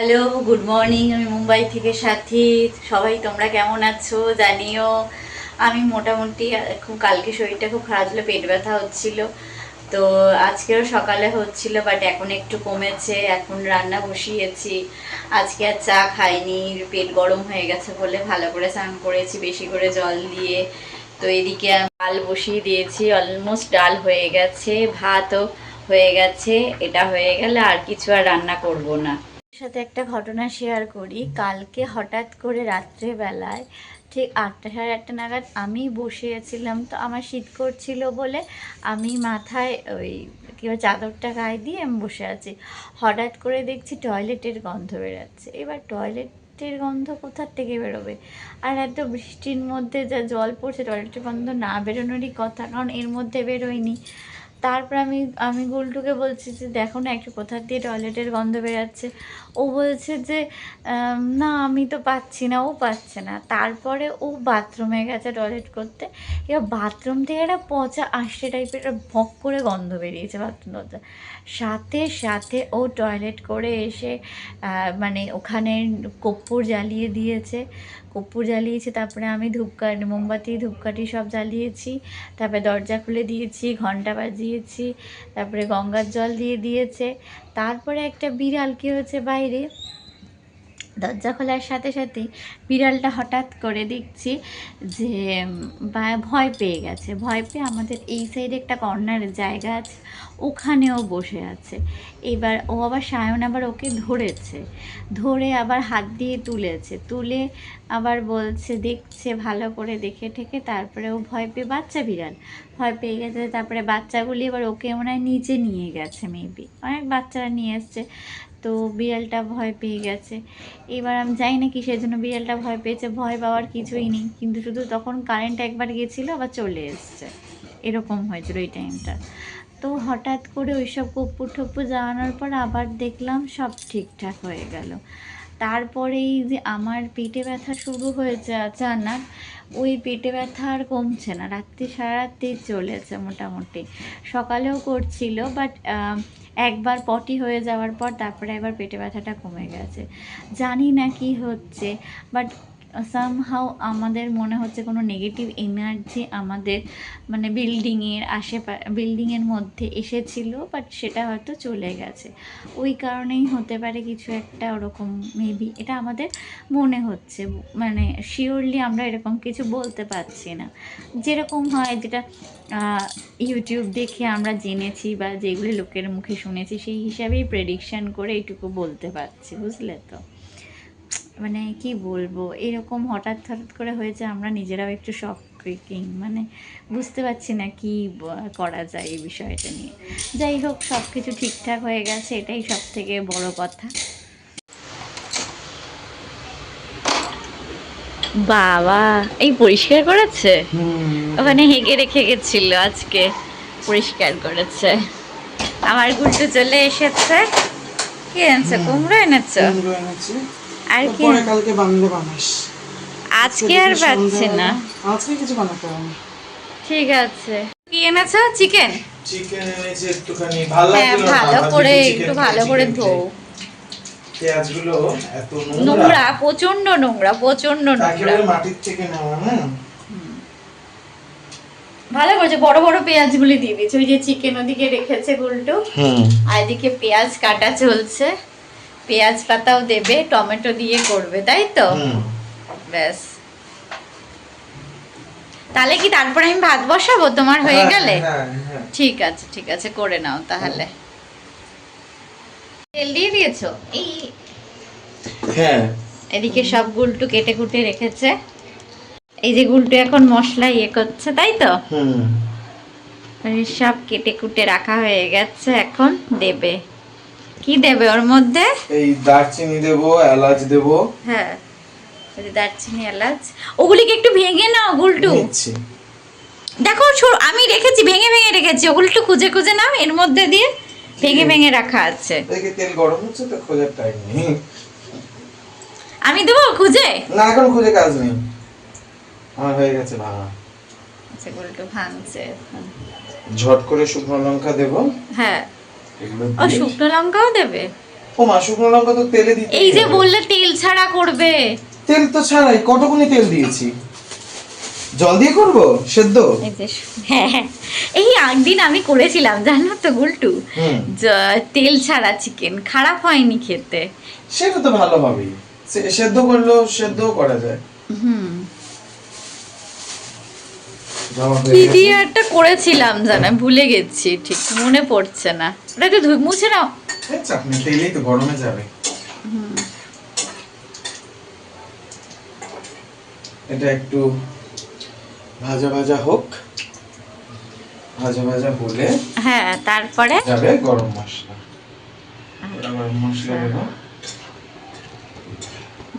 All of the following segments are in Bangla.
হ্যালো গুড মর্নিং আমি মুম্বাই থেকে সাথী। সবাই তোমরা কেমন আছো? জানিও, আমি মোটামুটি খুব কালকে শরীরটা খুব খারাপ ছিল, পেট ব্যথা হচ্ছিল। তো আজকেও সকালে হচ্ছিল বাট এখন একটু কমেছে, এখন রান্না বসিয়েছি। আজকে আর চা খাইনি, পেট গরম হয়ে গেছে বলে ভালো করে স্নান করেছি, বেশি করে জল দিয়ে। তো এদিকে ডাল বসিয়ে দিয়েছি অলমোস্ট ডাল হয়ে গেছে, ভাতও হয়ে গেছে, এটা হয়ে গেলে আর কিছু আর রান্না করব না। সাথে একটা ঘটনা শেয়ার করি। কালকে হঠাৎ করে রাত্রেবেলায় ঠিক আটটা সাড়ে আটটা নাগাদ আমি বসেছিলাম তো আমার শীত করছিল বলে আমি মাথায় ওই কী বলে চাদরটা গায়ে দিয়ে আমি বসে আছি। হঠাৎ করে দেখছি টয়লেটের গন্ধ বেরোচ্ছে। এবার টয়লেটের গন্ধ কোথার থেকে বেরোবে? আর এত বৃষ্টির মধ্যে যা জল পড়ছে টয়লেটের গন্ধ না বেরোনোরই কথা, কারণ এর মধ্যে বেরোয়নি। তারপর আমি আমি গুলটুকে বলছি যে, দেখো না, একটু কোথার দিয়ে টয়লেটের গন্ধ বেরাচ্ছে। ও বলছে যে না, আমি তো পাচ্ছি না, ও পাচ্ছে না। তারপরে ও বাথরুমে গেছে টয়লেট করতে। এবার বাথরুম থেকে একটা পচা আষ্টে টাইপের একটা ভক করে গন্ধ বেরিয়েছে বাথরুম দরজা। সাথে সাথে ও টয়লেট করে এসে মানে ওখানে কর্পূর জ্বালিয়ে দিয়েছে। কর্পূর জ্বালিয়েছি, তারপরে আমি ধূপকাঠি, মোমবাতি, ধূপকাঠি সব জ্বালিয়েছি, তারপরে দরজা খুলে দিয়েছি, ঘণ্টা বাজিয়েছি, তারপরে গঙ্গার জল দিয়ে দিয়েছে। তারপরে একটা বিড়াল কি হয়েছে বাইরে? দরজা খোলার সাথে সাথে বিড়ালটা হঠাৎ করে দেখছি যে ভয় পেয়ে গেছে। ভয় পেয়ে আমাদের এই সাইডে একটা কর্নারের জায়গা আছে, ওখানেও বসে আছে। এবার ও আবার সায়ন আবার ওকে ধরেছে, ধরে আবার হাত দিয়ে তুলেছে। তুলে আবার বলছে, দেখছে, ভালো করে দেখে ঠেকে তারপরে ও ভয় পেয়ে বাচ্চা বিড়াল। ভয় পেয়ে গেছে, তারপরে বাচ্চাগুলি এবার ওকে মনে হয় নিচে নিয়ে গেছে মেবি অনেক বাচ্চারা নিয়ে এসছে তো বিড়ালটা ভয় পেয়ে গেছে। এবার আমি জানি না কিসের জন্য বিড়ালটা ভয় পেয়েছে, ভয় পাওয়ার কিছুই নেই, কিন্তু শুধু তখন কারেন্ট একবার গেছিল, আবার চলে এসছে। এরকম হয়েছিল ওই টাইমটা তো হঠাৎ করে ওইসব কপ্পু ঠপ্পু জ্বালানোর পর আবার দেখলাম সব ঠিকঠাক হয়ে গেল। তারপরেই যে আমার পেটে ব্যথা শুরু হয়েছে আচানক, ওই পেটে ব্যথা আর কমছে না, রাত্রি সারা রাত্রি চলেছে মোটামুটি। সকালেও করছিল বাট একবার পটি হয়ে যাওয়ার পর তারপরে একবার পেটে ব্যথাটা কমে গেছে। জানি না কি হচ্ছে বাট সামহাও আমাদের মনে হচ্ছে কোনো নেগেটিভ এনার্জি আমাদের মানে বিল্ডিংয়ের আশেপা বিল্ডিংয়ের মধ্যে এসেছিল বাট সেটা হয়তো চলে গেছে। ওই কারণেই হতে পারে কিছু একটা ওরকম মেবি এটা আমাদের মনে হচ্ছে। মানে শিওরলি আমরা এরকম কিছু বলতে পারছি না। যেরকম হয় যেটা ইউটিউব দেখে আমরা জেনেছি বা যেগুলি লোকের মুখে শুনেছি, সেই হিসাবেই প্রেডিকশান করে এইটুকু বলতে পারছি, বুঝলে তো? মানে কি বলব এরকম হঠাৎ হঠাৎ করে হয়েছে আমরা নিজেরাও একটু শখ কিং মানে বুঝতে পারছি না কি করা যায় এই বিষয়টা নিয়ে। যাই হোক সব কিছু ঠিকঠাক হয়ে গেছে এটাই সব থেকে বড় কথা। বাবা এই পরিষ্কার করেছে? ওখানে হেগে রেখে গেছিল আজকে পরিষ্কার করেছে। আমার গুলটু চলে এসেছে। কি এনেছে? কুমড়ো এনেছো? কুমড়ো এনেছি। আর কি? পরে কালকে বানালে বানাস। আজকে আর পাচ্ছি না। আজকে কিছু বানাতে হবে ঠিক আছে। কি এনেছো? চিকেন চিকেন এনেছি একটুখানি। ভালো হ্যাঁ না, ভালো করে একটু ভালো করে ধো পেঁয়াজগুলো এত নোংরা। নোংরা প্রচণ্ড নোংরা প্রচণ্ড নোংরা। মাটির থেকে নেওয়া না? ভালো করেছে। বড় বড় পেঁয়াজগুলি দিয়ে দিয়েছে। ওই যে চিকেন ওদিকে রেখেছে গুলটু। হুম। আর এদিকে পেঁয়াজ কাটা চলছে। পেঁয়াজ পাতাও দেবে টমেটো দিয়ে করবে তাই তো? ব্যাস। তাহলে কি তারপরে আমি ভাত বসাবো? তোমার হয়ে হ্যাঁ, গেলে? হ্যাঁ, হ্যাঁ। ঠিক আছে ঠিক আছে করে নাও তাহলে। তেল দিয়ে দিয়েছ? এই হ্যাঁ। এদিকে সব গুলটু কেটে কুটে রেখেছে। এই যে গুলটু এখন মশলা ইয়ে করছে তাই তো? সব কেটে কুটে রাখা হয়ে গেছে এখন দেবে। কি দেবে ওর মধ্যে? এই দারচিনি দেবো এলাচ দেবো। হ্যাঁ এই দারচিনি এলাচ। ওগুলিকে একটু ভেঙে নাও গুলটু। দেখো আমি রেখেছি ভেঙে ভেঙে রেখেছি। ওগুলো একটু খুঁজে খুঁজে নাও এর মধ্যে দিয়ে ভেঙে ভেঙে রাখা আছে। দেখে তেল গরম হচ্ছে তো খোঁজার টাইম নেই। আমি দেবো খুঁজে? না এখন খুঁজে কাজ নেই। আমার হয়ে গেছে ভাঙা। আচ্ছা গুলটু ভাঙছে এখন। ঝট করে শুকনো লঙ্কা দেবো। হ্যাঁ। ও শুকনো লঙ্কাও দেবে? ও মা শুকনো লঙ্কা তো তেলে দিতে এই যে বললে তেল ছাড়া করবে। তেল তো ছাড়াই কতক্ষণই তেল দিয়েছি? জল দিয়ে করব? সেদ্ধ? এই হ্যাঁ হ্যাঁ। এই একদিন আমি করেছিলাম জানো তো গুলটু? তেল ছাড়া চিকেন খারাপ হয়নি খেতে। সেটা তো ভালো হবেই। সে- সেদ্ধ করলেও সেদ্ধও করা যায়। হুম। কি দিয়ে একটা করেছিলাম জানা ভুলে গেছি ঠিক মনে পড়ছে না। ওটা একটু মুছে নাও। এই চাটনি তেলেই তো গরমে যাবে। এটা একটু ভাজা ভাজা হোক। ভাজা ভাজা হলে হ্যাঁ তারপরে? যাবে গরম মশলা। গরম মশলা দেবো।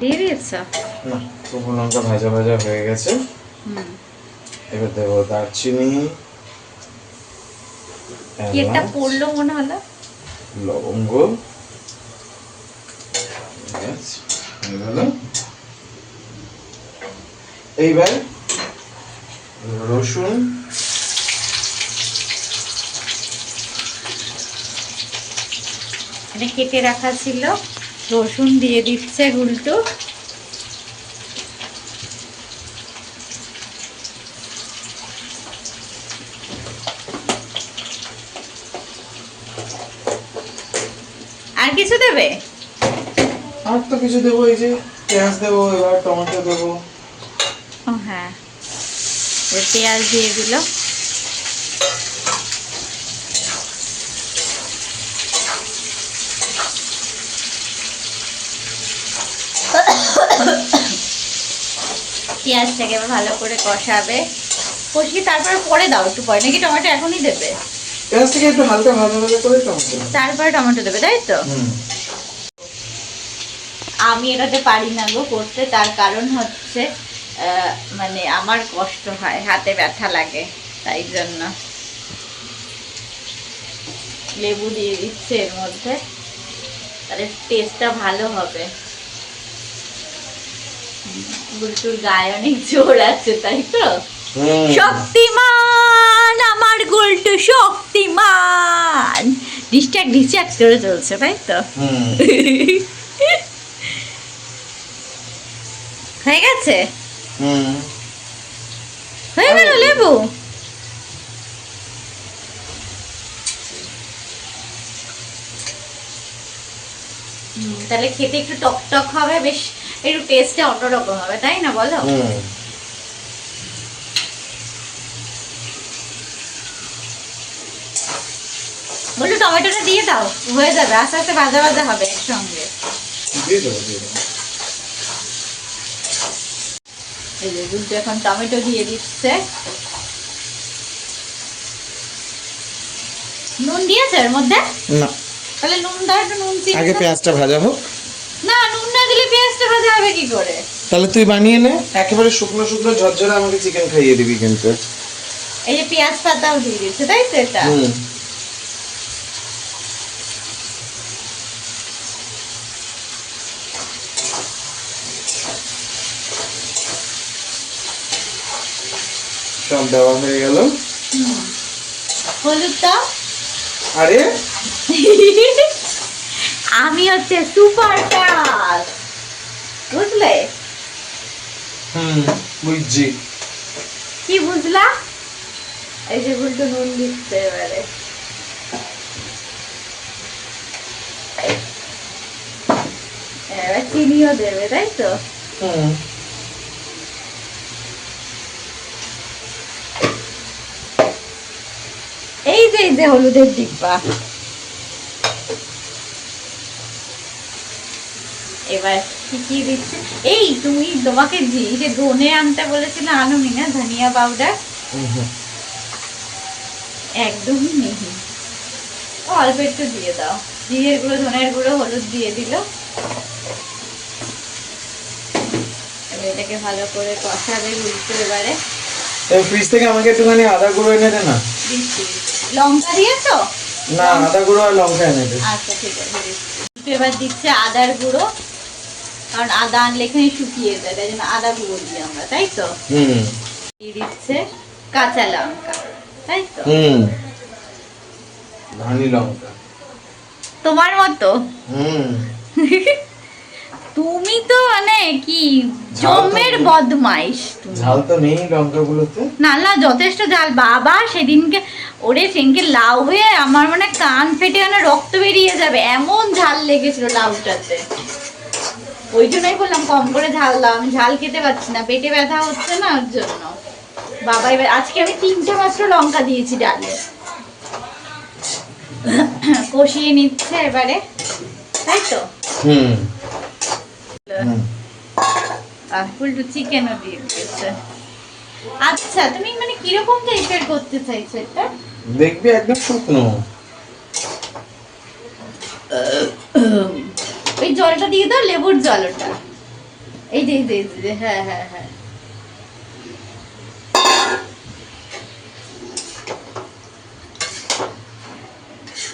দিয়ে দিয়েছ? না শুকনো লঙ্কা ভাজা ভাজা হয়ে গেছে। হুম। এবার দেবো দারচিনি কি পড়ল মনে হলো? লবঙ্গ। এইবার রসুন কেটে রাখা ছিল। রসুন দিয়ে দিচ্ছে গুলটু আর কিছু দেবে? আর তো কিছু দেবো এই যে পেঁয়াজ দেবো এবার টমেটো দেবো। ও হ্যাঁ। পেঁয়াজ দিয়ে দিল। পেঁয়াজটাকে ভালো করে কষাবে। কষিয়ে তারপরে পরে দাও একটু পরে। নাকি টমেটো এখনই দেবে? পেঁয়াজ থেকে একটু হালকা ভাজা ভাজা করে টমেটো। তারপরে টমেটো দেবে তাই তো আমি এটাতে পারি না গো করতে তার কারণ হচ্ছে মানে আমার কষ্ট হয় হাতে ব্যথা লাগে তাই জন্য লেবু দিয়ে দিচ্ছে এর মধ্যে তাহলে টেস্টটা ভালো হবে গুলটুর গায়ে অনেক জোর আছে তাই তো। শক্তিমান আমার গুলটু শক্তিমান। ডিস্ট্রাক্ট ডিস্ট্রাক্ট করে চলছে তাই তো? হয়ে গেছে? হয়ে গেল লেবু? তাহলে খেতে একটু টক টক হবে বেশ একটু টেস্টটা অন্যরকম হবে তাই না বলো? বলল টমেটোটা দিয়ে দাও। হয়ে যাবে আস্তে আস্তে ভাজা ভাজা হবে একসঙ্গে। এই যে দুধ এখন টমেটো দিয়ে দিচ্ছে। নুন দিয়েছে এর মধ্যে? না। তাহলে নুন দাও একটু নুন চিনি আগে পেঁয়াজটা ভাজা হোক। না নুন না দিলে পেঁয়াজটা ভাজা হবে কি করে? তাহলে তুই বানিয়ে নে। একেবারে শুকনো শুকনো ঝরঝরে আমাকে চিকেন খাইয়ে দিবি কিন্তু। এই যে পেঁয়াজ পাতাও দিয়ে দিচ্ছে তাই তো এটা? হুম। সব দেওয়া হয়ে গেল। হলুদ দাও আরে? আমি হচ্ছে সুপার স্টার বুঝলে? হুম বুঝছি। কি বুঝলা? এই যে গুলটো নুন দিচ্ছে এবারে। এবার চিনিও দেবে তাই তো? হুম এই যে হলুদের ডিব্বা। এবার কি কি দিচ্ছে। এই তুমি তোমাকে যে যে ধনে আনতে বলেছিলে আনুনি না? ধনিয়া পাউডার? একদমই নেই। অল্প একটু দিয়ে দাও। জিরের গুঁড়ো ধনের গুঁড়ো হলুদ দিয়ে দিল। এটাকে ভালো করে কষাবে উল্টো এবারে। ফ্রিজ থেকে আমাকে একটুখানি আদা গুঁড়ো এনে দে না। দিচ্ছি। লঙ্কা দিয়েছ? না আদা গুঁড়ো আর লঙ্কা এনে আচ্ছা ঠিক আছে এবার দিচ্ছে আদার গুঁড়ো। কারণ আদা আনলে এখানে শুকিয়ে যায় তাই জন্য আদা গুঁড়ো দিই আমরা তাই তো? হুম। দিয়ে দিচ্ছে কাঁচা লঙ্কা তাই তো? হুম। ধানি লঙ্কা। তোমার মতো? হুম। তুমি তো মানে কি জমের বদমাইশ ঝাল তো নেই লঙ্কাগুলোতে? না না যথেষ্ট ঝাল। বাবা সেদিনকে ওরে সেদিনকে লাউ হয়ে আমার মানে কান ফেটে মানে রক্ত বেরিয়ে যাবে। এমন ঝাল লেগেছিল লাউটাতে। ওই জন্যই বললাম কম করে ঝাল দাও। আমি ঝাল খেতে পারছি না। পেটে ব্যথা হচ্ছে না ওর জন্য। বাবা এবার আজকে আমি তিনটে মাত্র লঙ্কা দিয়েছি ডালে। কষিয়ে নিচ্ছে এবারে। তাই তো? হুম। হুম। চিকেনও দিয়ে দিয়েছে। আচ্ছা তুমি মানে কীরকম টাইপের করতে চাইছো এটা? দেখবি একদম শুকনো। ওই জলটা দিয়ে দাও লেবুর জল ওটা এই যে, এই যে হ্যাঁ হ্যাঁ হ্যাঁ।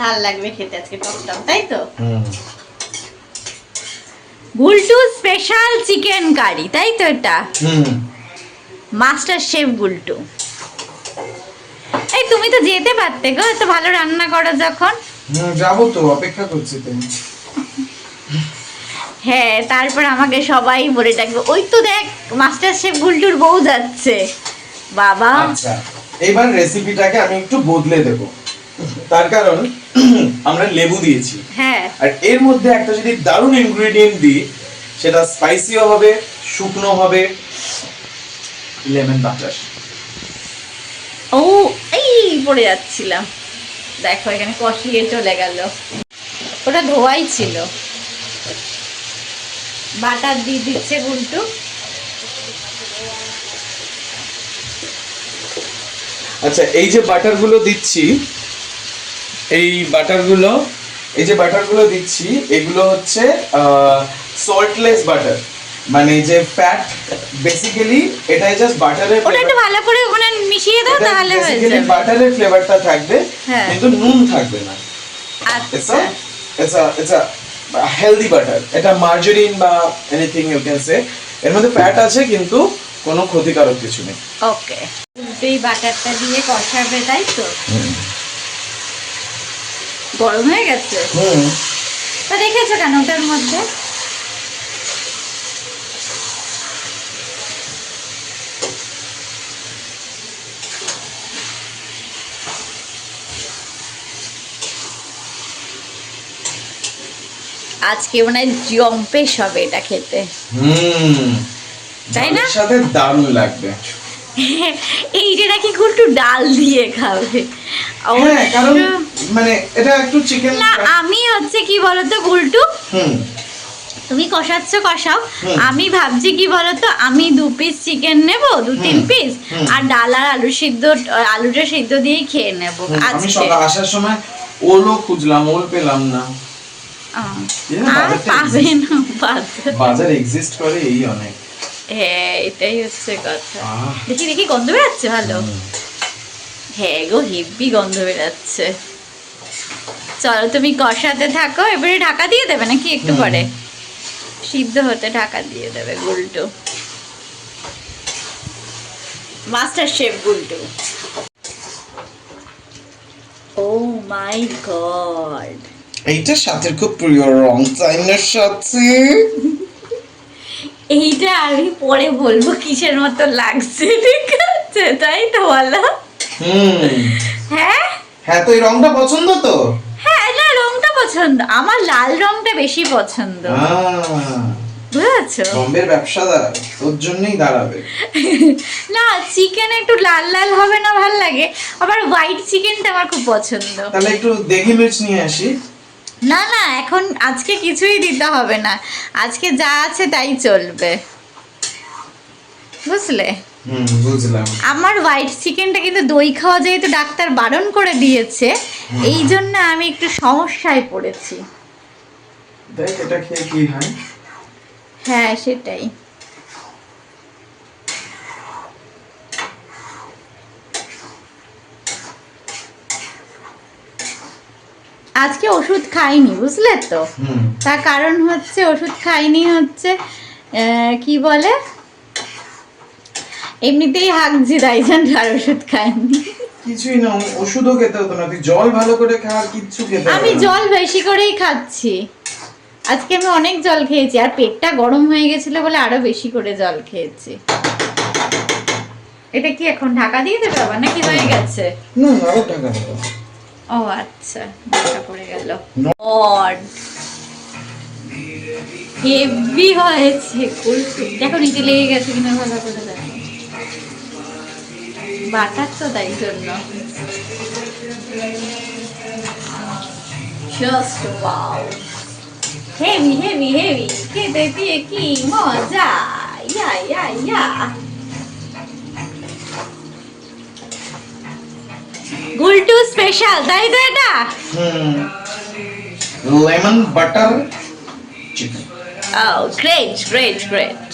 ভালো লাগবে খেতে আজকে টক টক তাই তো? হুম। গুলটু স্পেশাল চিকেন কারি তাই তো এটা? Master chef Gultu. এই তুমি তো যেতে পারতে গো এত ভালো রান্না করো যখন। যাব তো অপেক্ষা করছি তো। হ্যাঁ তারপর আমাকে সবাই বলে ডাকবে ওই তো দেখ মাস্টার শেফ গুলটুর বউ যাচ্ছে। বাবা। আচ্ছা এবার রেসিপিটাকে আমি একটু বদলে দেব। তার কারণ আমরা লেবু দিয়েছি। হ্যাঁ। আর এর মধ্যে একটা যদি দারুণ ইনগ্রেডিয়েন্ট দিই সেটা স্পাইসিও হবে শুকনো হবে লেমন বাটার ও এই পড়ে যাচ্ছিলাম। দেখো এখানে কষিয়ে চলে গেল। ওটা ধোয়াই ছিল। বাটার দিয়ে দিচ্ছে গুলটু আচ্ছা এই যে বাটারগুলো দিচ্ছি এই বাটারগুলো এই যে বাটারগুলো দিচ্ছি এগুলো হচ্ছে সল্টলেস বাটার মানে যে ফ্যাট বেসিক্যালি এটাই জাস্ট বাটারের ওটা একটু ভালো করে ওখানে মিশিয়ে দাও তাহলে হয়ে যাবে। বাটারের ফ্লেভারটা থাকবে হ্যাঁ। কিন্তু নুন থাকবে না। আচ্ছা। It's a healthy butter এটা মার্জারিন বা এনিথিং ইউ ক্যান সে এর মধ্যে ফ্যাট আছে কিন্তু কোনো ক্ষতিকারক কিছু নেই। ওকে এই বাটারটা দিয়ে কষাবে তাই তো? গরম হয়ে গেছে? তা রেখেছো কেন ওটার মধ্যে? আজকে মনে হয় জম্পেশ হবে এটা খেতে। তাই না? সাথে দারুণ লাগবে। এই যে নাকি গুলটু ডাল দিয়ে খাবে। হ্যাঁ কারণ মানে এটা একটু চিকেন না আমি হচ্ছে কি বলতো গুলটু হুম। তুমি কষাচ্ছ কষাও। আমি ভাবছি কি বলতো আমি দু পিস চিকেন নেব দু তিন পিস আর ডাল আর আলু সিদ্ধ আলুটা সিদ্ধ দিয়েই খেয়ে নেব। আজকে। সকাল আসার সময় ওলও খুঁজলাম ওল পেলাম না। বাজার। বাজার। এক্সিস্ট করে এই অনেক। হ্যাঁ এটাই হচ্ছে কথা। দেখি দেখি গন্ধ বেরাচ্ছে ভালো। হ্যাঁ গো হেভি গন্ধ বেরাচ্ছে। চলো তুমি কষাতে থাকো এবারে ঢাকা দিয়ে দেবে নাকি একটু পরে? সিদ্ধ হতে ঢাকা দিয়ে দেবে Gultu. Master chef Gultu. Oh my god এইটা সাথের খুব প্রিয় রং চাইনার সাথে। এইটা আমি পরে বলব কিসের মতো লাগছে ঠিক আছে? তাই তো বলো হ্যাঁ? হ্যাঁ তো এই রংটা পছন্দ তো? হ্যাঁ না রংটা পছন্দ। আমার লাল রংটা বেশি পছন্দ। বুঝেছ? বম্বের ব্যবসাদার তোর জন্যই দাঁড়াবে। না চিকেন একটু লাল লাল হবে না ভালো লাগে। আবার হোয়াইট চিকেনটা আমার খুব পছন্দ। তাহলে একটু দেঘি মির্চ নিয়ে আসি। না না এখন আজকে কিছুই দিতে হবে না। আজকে যা আছে তাই চলবে। বুঝলে? আমার হোয়াইট চিকেনটা কিন্তু দই খাওয়া যেহেতু ডাক্তার বারণ করে দিয়েছে এই জন্য আমি একটু সমস্যায় পড়েছি। এটা খেয়ে কি হয়? হ্যাঁ সেটাই। আজকে ওষুধ খাইনি বুঝলে তো? তার কারণ হচ্ছে ওষুধ খাইনি হচ্ছে কি বলে? এমনিতেই হাগছি তাই জন্য আর ওষুধ খাইনি কিছুই না ওষুধও খেতে হতো না। তুই জল ভালো করে খা আর কিচ্ছু খেতে আমি জল বেশি করেই খাচ্ছি। আজকে আমি অনেক জল খেয়েছি আর পেটটা গরম হয়ে গেছিল বলে আরও বেশি করে জল খেয়েছি। এটা কি এখন ঢাকা দিয়ে দেবে আবার নাকি হয়ে গেছে? না আরও টাকা দেবো ও আচ্ছা ঢাকা পড়ে গেল। No. হেভি হয়েছে কুলফি। দেখো নিচে লেগে গেছে কিনা ভালো করে দেখো। বাটার তো তাই জন্য। Just wow heavy heavy heavy খেতে দিয়ে কি মজা? ইয়া ইয়া ইয়া গুলটু স্পেশাল তাই তো এটা? Lemon butter chicken. Oh, great, great, great.